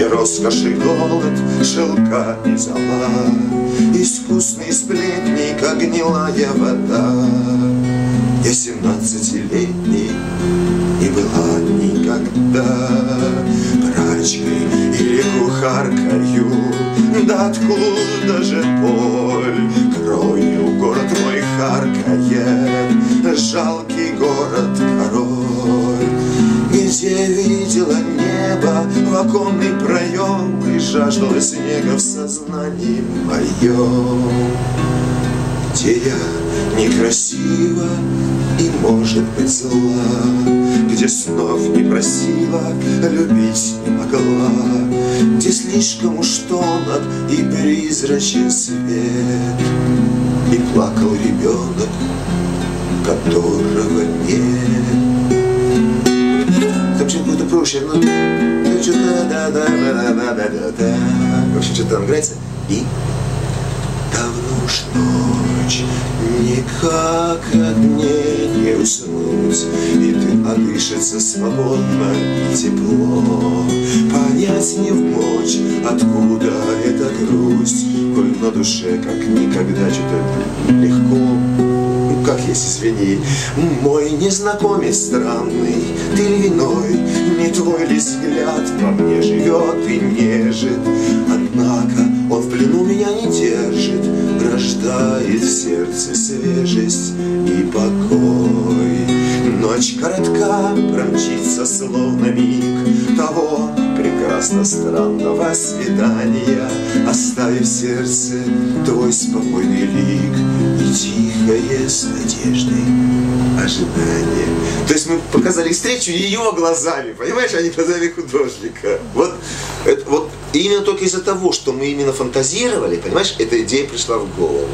Где роскошь и голод, шелка и зола, Искусные сплетни, как гнилая вода. Я семнадцатилетний не была никогда Прачкой или кухаркою, да откуда же боль? Крою город мой харкает, жалкий город король. Где видела небо в оконный проем И жаждала снега в сознании моем. Где я некрасива и, может быть, зла Где снов не просила, любить не могла Где слишком уж тонок и призрачен свет И плакал ребенок, которого нет общем, ну, что в общем, что-то там играется, и давно уж ночь, никак от дней не уснуть, и ты отдышится свободно и тепло. Понять не в мочь, откуда эта грусть, коль на душе как никогда что-то легко. Как есть, извини Мой незнакомец странный, ты виной? Твой ли взгляд во мне живет и нежит. Однако он в плену меня не держит Рождает в сердце свежесть и покой. Ночь коротка, промчится словно миг Того прекрасно странного свидания. Оставив в сердце твой спокойный лик И тихое с надеждой ожидание То есть мы показали встречу ее глазами, понимаешь, а не глазами художника. Вот, это, вот именно только из-за того, что мы именно фантазировали, понимаешь, эта идея пришла в голову